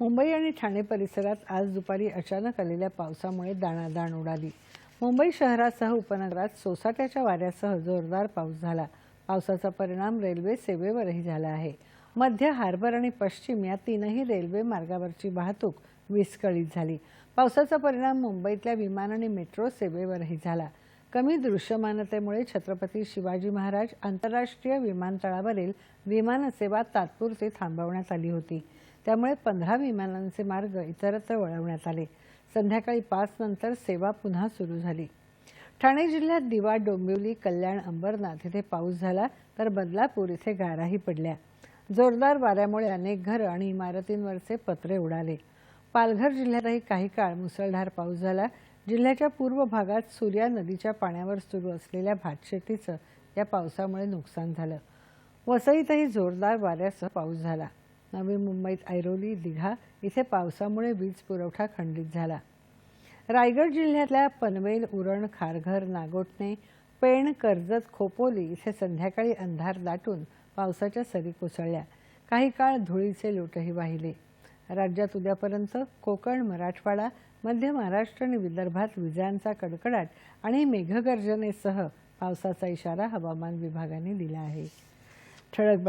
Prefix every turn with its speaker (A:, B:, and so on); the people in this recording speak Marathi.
A: मुंबई आणि ठाणे परिसरात आज दुपारी अचानक आलेल्या पावसामुळे दाणादाण उडाली. मुंबई शहरासह उपनगरात सोसाट्याच्या वाऱ्यासह जोरदार पाऊस झाला. पावसाचा परिणाम रेल्वे सेवेवरही झाला आहे. मध्य हार्बर आणि पश्चिम या तीनही रेल्वे मार्गावरची वाहतूक विस्कळीत झाली. पावसाचा परिणाम मुंबईतल्या विमान आणि मेट्रो सेवेवरही झाला. कमी दृश्यमानतेमुळे छत्रपती शिवाजी महाराज आंतरराष्ट्रीय विमानतळावरील विमानसेवा तात्पुरती थांबवण्यात आली होती. त्यामुळे पंधरा विमानांचे मार्ग इतरत्र वळवण्यात आले. संध्याकाळी पाच नंतर सेवा पुन्हा सुरू झाली. ठाणे जिल्ह्यात दिवा डोंबिवली कल्याण अंबरनाथ इथे पाऊस झाला तर बदलापूर इथे गाराही पडल्या. जोरदार वाऱ्यामुळे अनेक घरं आणि इमारतींवरचे पत्रे उडाले. पालघर जिल्ह्यातही काही काळ मुसळधार पाऊस झाला. जिल्ह्याच्या पूर्व भागात सूर्या नदीच्या पाण्यावर सुरू असलेल्या भातशेतीचं या पावसामुळे नुकसान झालं. वसईतही जोरदार वाऱ्यासह पाऊस झाला. नवी मुंबईत ऐरोली दिघा इथे पावसामुळे वीज पुरवठा खंडित झाला. रायगड जिल्ह्यातल्या पनवेल उरण खारघर नागोटणे पेण कर्जत खोपोली इथे संध्याकाळी अंधार दाटून पावसाच्या सरी कोसळल्या. काही काळ धुळीचे लोटही वाहिले. राज्यात उद्यापर्यंत कोकण मराठवाडा मध्य महाराष्ट्र आणि विदर्भात विजांचा कडकडाट आणि मेघगर्जनेसह पावसाचा इशारा हवामान विभागाने दिला आहे. ठळक